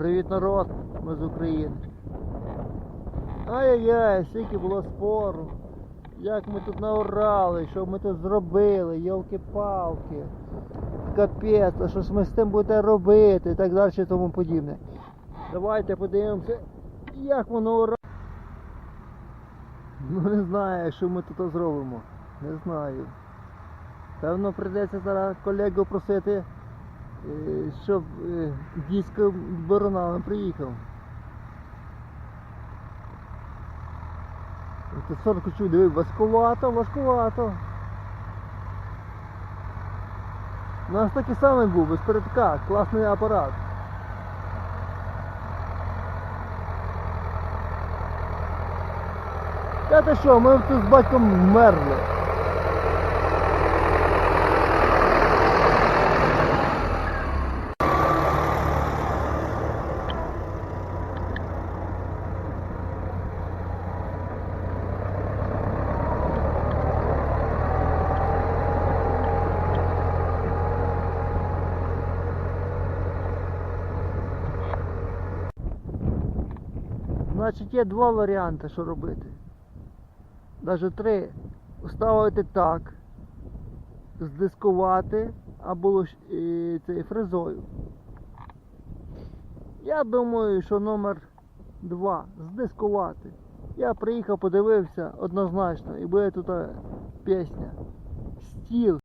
Привіт народ, ми з України. Ай-яй-яй, скільки було спору. Як ми тут наорали, що ми тут зробили, йолки-палки. Капець, а що ж ми з тим будемо робити і так далі і тому подібне. Давайте подивимося, як воно ора. Ну не знаю, що ми тут зробимо. Не знаю. Певно прийдеться зараз колегу просити, щоб е, дійсько боронами приїхав. Ти 40 диви, важкувато, важкувато. У нас такий самий був, без передка, класний апарат. Та що, ми тут з батьком мерли. Значить є два варіанти, що робити. Навіть три. Ставити так, здискувати або цей, фрезою. Я думаю, що номер два здискувати. Я приїхав, подивився однозначно, і буде тут е, пісня. Стіл